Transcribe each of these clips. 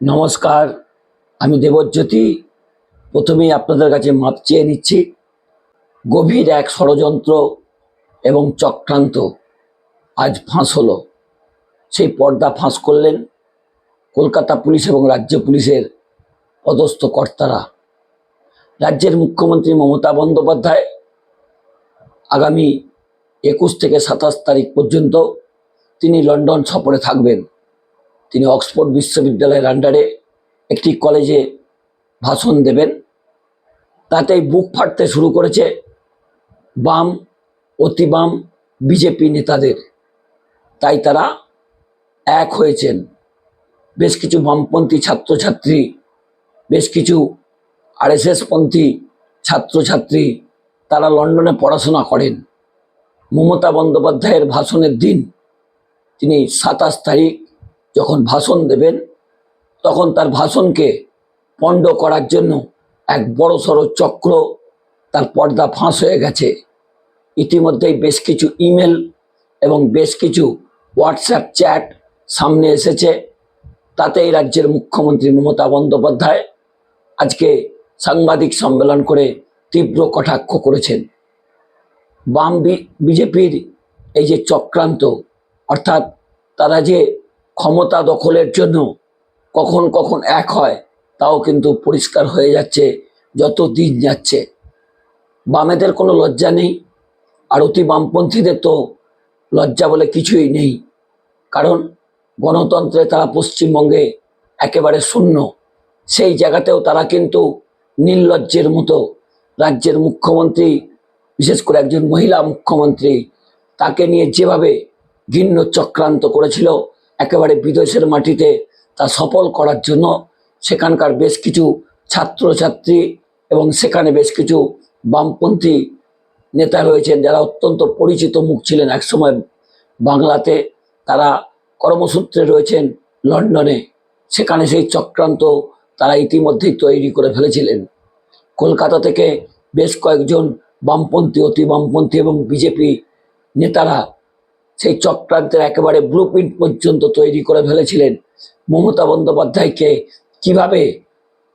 নমস্কার, আমি দেবজ্যোতি। প্রথমেই আপনাদের কাছে মাপ চেয়ে নিচ্ছি, গভীর এক ষড়যন্ত্র এবং চক্রান্ত আজ ফাঁস হলো। সেই পর্দা ফাঁস করলেন কলকাতা পুলিশ এবং রাজ্য পুলিশের পদস্থ কর্তারা। রাজ্যের মুখ্যমন্ত্রী মমতা বন্দ্যোপাধ্যায় আগামী একুশ থেকে সাতাশ তারিখ পর্যন্ত তিনি লন্ডন সফরে থাকবেন। তিনি অক্সফোর্ড বিশ্ববিদ্যালয়ের আন্ডারে একটি কলেজে ভাষণ দেবেন। তাতেই বুক ফাটতে শুরু করেছে বাম, অতি বাম বিজেপি নেতাদের। তাই তারা এক হয়েছেন। বেশ কিছু বামপন্থী ছাত্রছাত্রী, বেশ কিছু আরএসএস পন্থী ছাত্রছাত্রী তারা লন্ডনে পড়াশোনা করেন। মমতা বন্দ্যোপাধ্যায়ের ভাষণের দিন তিনি সাতাশ তারিখ যখন ভাষণ দেবেন, তখন তার ভাষণকে পণ্ড করার জন্য এক বড় সড়ো চক্র তার পর্দা ফাঁস হয়ে গেছে। ইতিমধ্যেই বেশ কিছু ইমেল এবং বেশ কিছু হোয়াটসঅ্যাপ চ্যাট সামনে এসেছে। তাতে এই রাজ্যের মুখ্যমন্ত্রী মমতা বন্দ্যোপাধ্যায় আজকে সাংবাদিক সম্মেলন করে তীব্র কটাক্ষ করেছেন। বাম বিজেপির এই যে চক্রান্ত, অর্থাৎ তারা যে ক্ষমতা দখলের জন্য কখন কখন এক হয়, তাও কিন্তু পরিষ্কার হয়ে যাচ্ছে যত দিন যাচ্ছে। বামেদের কোনো লজ্জা নেই, আর অতি বামপন্থীদের তো লজ্জা বলে কিছুই নেই। কারণ গণতন্ত্রে তারা পশ্চিমবঙ্গে একেবারে শূন্য। সেই জায়গাতেও তারা কিন্তু নির্লজ্জের মতো রাজ্যের মুখ্যমন্ত্রী, বিশেষ করে একজন মহিলা মুখ্যমন্ত্রী, তাকে নিয়ে যেভাবে ঘিন্ন চক্রান্ত করেছিল একেবারে বিদেশের মাটিতে তা সফল করার জন্য সেখানকার বেশ কিছু ছাত্রছাত্রী এবং সেখানে বেশ কিছু বামপন্থী নেতা রয়েছেন যারা অত্যন্ত পরিচিত মুখ ছিলেন। একসময় বাংলাতে তারা কর্মসূত্রে রয়েছেন লন্ডনে। সেখানে সেই চক্রান্ত তারা ইতিমধ্যেই তৈরি করে ফেলেছিলেন। কলকাতা থেকে বেশ কয়েকজন বামপন্থী, অতি বামপন্থী এবং বিজেপি নেতারা সেই চক্রান্তের একেবারে ব্লু পর্যন্ত তৈরি করে ফেলেছিলেন মমতা বন্দ্যোপাধ্যায়কে। কীভাবে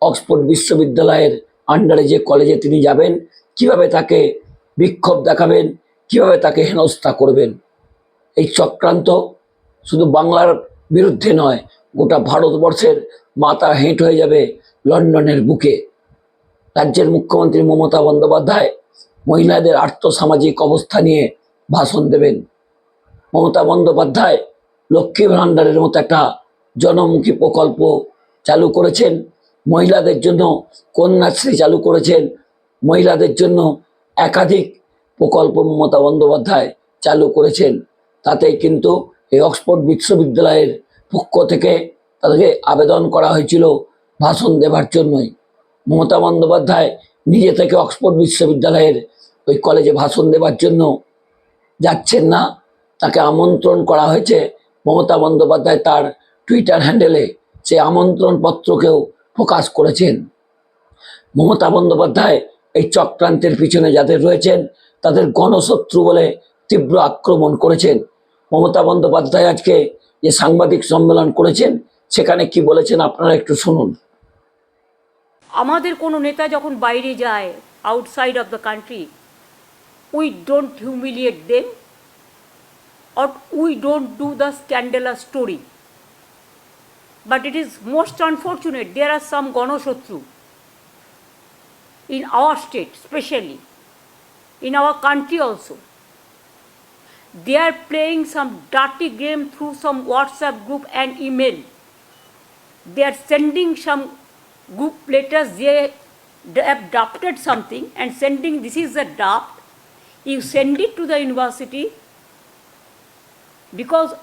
অক্সফোর্ড বিশ্ববিদ্যালয়ের আন্ডারে যে কলেজে তিনি যাবেন, কীভাবে তাকে বিক্ষোভ দেখাবেন, কীভাবে তাকে হেনস্থা করবেন? এই চক্রান্ত শুধু বাংলার বিরুদ্ধে নয়, গোটা ভারতবর্ষের মাথা হেঁট হয়ে যাবে লন্ডনের বুকে। রাজ্যের মুখ্যমন্ত্রী মমতা বন্দ্যোপাধ্যায় মহিলাদের আর্থসামাজিক অবস্থা নিয়ে ভাষণ দেবেন। মমতা বন্দ্যোপাধ্যায় লক্ষ্মী ভাণ্ডারের মতো একটা জনমুখী প্রকল্প চালু করেছেন। মহিলাদের জন্য কন্যাশ্রী চালু করেছেন। মহিলাদের জন্য একাধিক প্রকল্প মমতা বন্দ্যোপাধ্যায় চালু করেছেন। তাতেই কিন্তু এই অক্সফোর্ড বিশ্ববিদ্যালয়ের পক্ষ থেকে তাদেরকে আবেদন করা হয়েছিল ভাষণ দেবার জন্যই। মমতা বন্দ্যোপাধ্যায় নিজে থেকে অক্সফোর্ড বিশ্ববিদ্যালয়ের ওই কলেজে ভাষণ দেবার জন্য যাচ্ছেন না। তাকে আমন্ত্রণ করা হয়েছে। মমতা বন্দ্যোপাধ্যায় তার টুইটার হ্যান্ডেলে সেই আমন্ত্রণ পত্রকেও প্রকাশ করেছেন। মমতা বন্দ্যোপাধ্যায় এই চক্রান্তের পিছনে যাদের রয়েছেন, তাদের গণশত্রু বলে তীব্র আক্রমণ করেছেন। মমতা বন্দ্যোপাধ্যায় আজকে যে সাংবাদিক সম্মেলন করেছেন, সেখানে কি বলেছেন আপনারা একটু শুনুন। আমাদের কোনো নেতা যখন বাইরে যায় outside of the country we don't humiliate them or we don't do the scandalous story. But it is most unfortunate, there are some Ganoshatru in our state, especially, in our country also. They are playing some dirty game through some WhatsApp group and email. They are sending some group letters, they have drafted something and sending this is the draft. You send it to the university because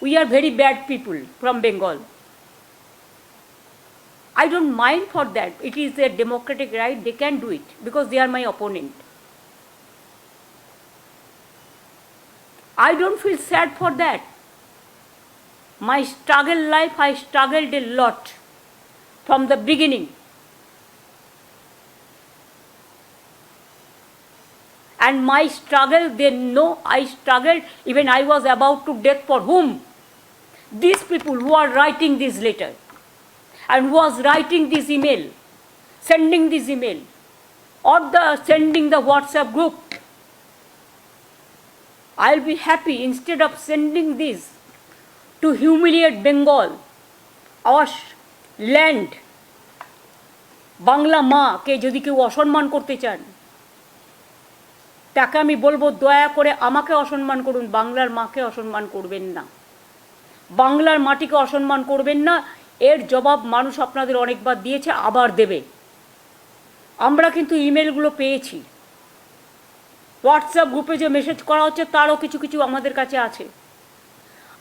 we are very bad people from Bengal. I don't mind for that. It is their democratic right. They can do it because they are my opponent. I don't feel sad for that. My struggle life, I struggled a lot from the beginning. And my struggle they know i struggled even i was about to death for whom these people who are writing this letter and was writing this email, sending this email, or the sending the WhatsApp group. I'll be happy instead of sending this to humiliate Bengal, our land. Bangla মাকে যদি কেউ অসম্মান করতে চান তাকে আমি বলব, দয়া করে আমাকে অসম্মান করুন, বাংলার মাকে অসম্মান করবেন না। বাংলার মাটিকে অসম্মান করবেন না, এর জবাব মানুষ আপনাদের অনেকবার দিয়েছে, আবার দেবে। আমরা কিন্তু ইমেলগুলো পেয়েছি। হোয়াটসঅ্যাপ গ্রুপে যে মেসেজ করা হচ্ছে, তারও কিছু কিছু আমাদের কাছে আছে।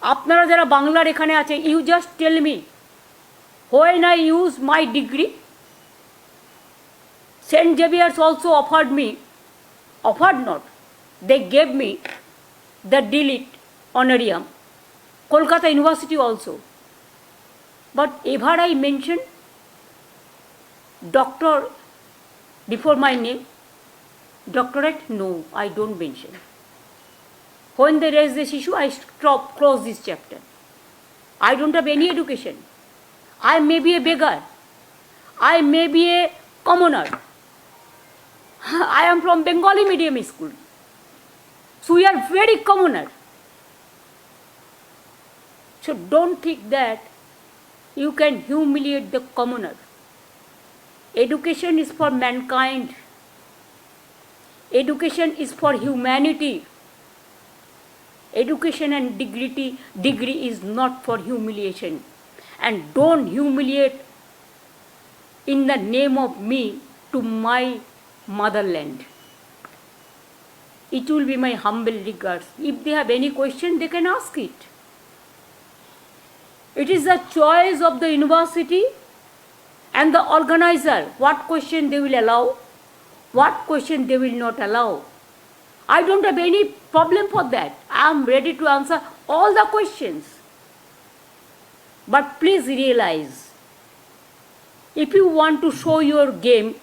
আপনারা যারা বাংলার এখানে আছে you just tell me when I use my degree Saint Xavier's also offered me offered not. They gave me the delete honorarium. Kolkata University also. But ever I mentioned doctor before my name, doctorate, no, I don't mention. When they raise this issue, I stop, close this chapter. I don't have any education. I may be a beggar. I may be a commoner. I am from Bengali medium school. So we are very commoner. So don't think that you can humiliate the commoner. Education is for mankind. Education is for humanity. Education and dignity degree is not for humiliation. And don't humiliate in the name of me to my motherland. It will be my humble regards. If they have any question, they can ask it. It is the choice of the university and the organizer what question they will allow, what question they will not allow. I don't have any problem for that. I am ready to answer all the questions. But please realize if you want to show your game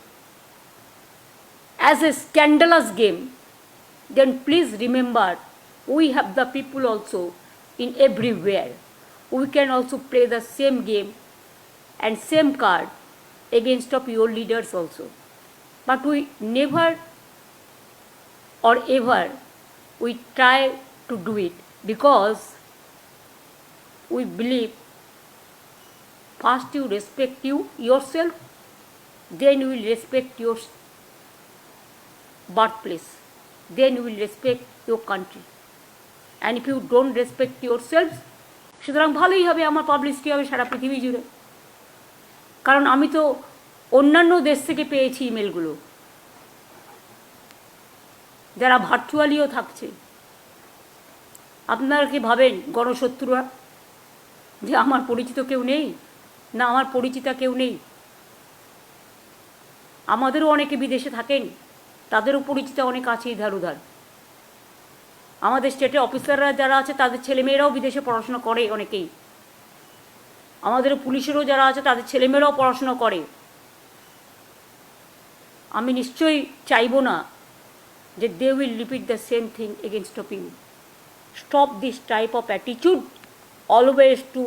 as a scandalous game, then please remember we have the people also in everywhere. We can also play the same game and same card against of your leaders also. But we never or ever we try to do it because we believe first you respect you yourself, then you will respect your birthplace. Then you will respect your country. And if you don't respect yourselves, সুতরাং ভালোই হবে আমার publicity হবে সারা পৃথিবী জুড়ে। কারণ আমি তো অন্যান্য দেশ থেকে পেয়েছি ইমেলগুলো যারা ভার্চুয়ালিও থাকছে। আপনারা কি ভাবেন গণশত্রুরা যে আমার পরিচিত কেউ নেই? না আমার পরিচিতা কেউ নেই। আমাদেরও অনেকে বিদেশে থাকেন। তাদেরও পরিচিত অনেক আছে ইধার উধার। আমাদের স্টেটে অফিসাররা যারা আছে, তাদের ছেলেমেয়েরাও বিদেশে পড়াশোনা করে অনেকেই। আমাদের পুলিশেরও যারা আছে, তাদের ছেলেমেয়েরাও পড়াশোনা করে। আমি নিশ্চয়ই চাইব না যে they will repeat the same thing against of you stop this type of অ্যাটিচিউড always to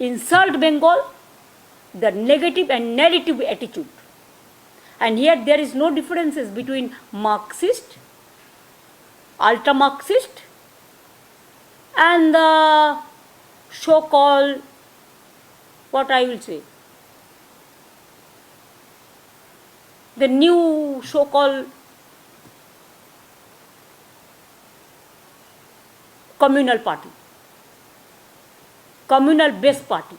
insult Bengal the negative and negative অ্যাটিচিউড And here there is no differences between Marxist, ultra Marxist, and the so called, what I will say, the new so called communal party, communal based party,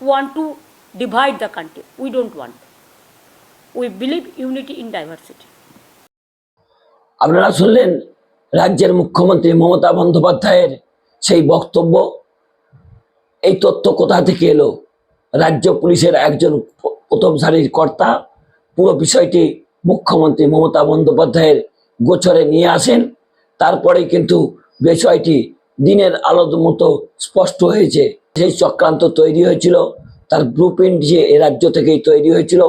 want to divide the country. We don't want. We believe unity in diversity. আপনারা শুনলেন রাজ্যের মুখ্যমন্ত্রী মমতা বন্দ্যোপাধ্যায়ের সেই বক্তব্য। এই তথ্য কোথা থেকে এলো? রাজ্য পুলিশের একজন প্রথম সারির কর্তা। পুরো বিষয়টি মুখ্যমন্ত্রী মমতা বন্দ্যোপাধ্যায়ের গোচরে নিয়ে আসেন। তারপরে কিন্তু বিষয়টি দিনের আলোর মতো স্পষ্ট হয়েছে। সেই চক্রান্ত তৈরি হয়েছিল। তার ব্লু প্রিন্ট যে এ রাজ্য থেকেই তৈরি হয়েছিল।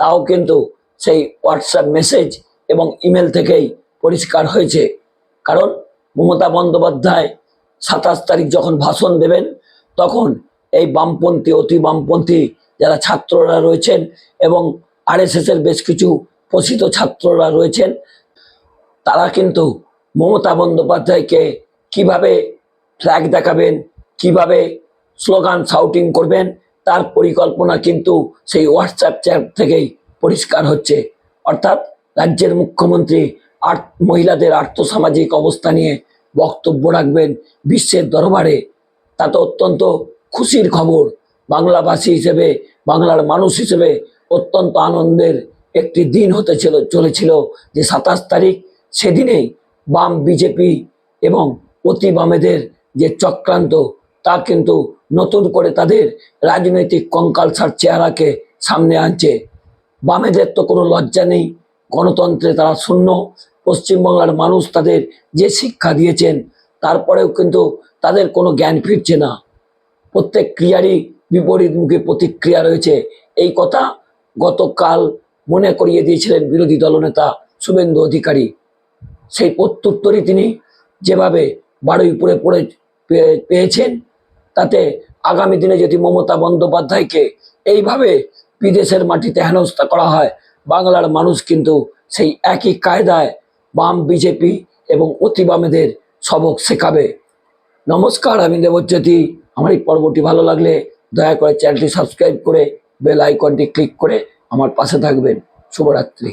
তাও কিন্তু সেই হোয়াটসঅ্যাপ মেসেজ এবং ইমেল থেকেই পরিষ্কার হয়েছে। কারণ মমতা বন্দ্যোপাধ্যায় সাতাশ তারিখ যখন ভাষণ দেবেন, তখন এই বামপন্থী, অতি বামপন্থী যারা ছাত্ররা রয়েছেন এবং আরএসএস এর বেশ কিছু পোষিত ছাত্ররা রয়েছেন, তারা কিন্তু মমতা বন্দ্যোপাধ্যায়কে কীভাবে ফ্ল্যাগ দেখাবেন, কীভাবে স্লোগান শাউটিং করবেন তার পরিকল্পনা কিন্তু সেই হোয়াটসঅ্যাপ চ্যাট থেকেই পরিষ্কার হচ্ছে। অর্থাৎ রাজ্যের মুখ্যমন্ত্রী মহিলাদের আর্থসামাজিক অবস্থা নিয়ে বক্তব্য রাখবেন বিশ্বের দরবারে। তা তো অত্যন্ত খুশির খবর। বাংলাভাষী হিসেবে, বাংলার মানুষ হিসেবে অত্যন্ত আনন্দের একটি দিন হতে ছিল, চলেছিল যে সাতাশ তারিখ সেদিনেই বাম বিজেপি এবং অতি বামেদের যে চক্রান্ত তা কিন্তু নতুন করে তাদের রাজনৈতিক কঙ্কালসার চেহারাকে সামনে আনছে। বামেদের তো কোনো লজ্জা নেই, গণতন্ত্রে তারা শূন্য, পশ্চিমবাংলার মানুষ তাদের যে শিক্ষা দিয়েছেন, তারপরেও কিন্তু তাদের কোনো জ্ঞান ফিরছে না। প্রত্যেক ক্রিয়ারই বিপরীতমুখী প্রতিক্রিয়া রয়েছে। এই কথা গতকাল মনে করিয়ে দিয়েছিলেন বিরোধী দলনেতা শুভেন্দু অধিকারী। সেই প্রত্যুত্তরই তিনি যেভাবে বারুইপুরে পড়ে পেয়ে- পেয়েছেন তাতে আগামী দিনে যদি মমতা বন্দ্যোপাধ্যায়কে এইভাবে বিদেশের মাটিতে হেনস্থা করা হয়, বাংলার মানুষ কিন্তু সেই একই কায়দায় বাম বিজেপি এবং অতি বামেদের সবক শেখাবে। নমস্কার, আমি দেবজ্যোতি। আমার এই পর্বটি ভালো লাগলে দয়া করে চ্যানেলটি সাবস্ক্রাইব করে বেল আইকনটি ক্লিক করে আমার পাশে থাকবেন। শুভরাত্রি।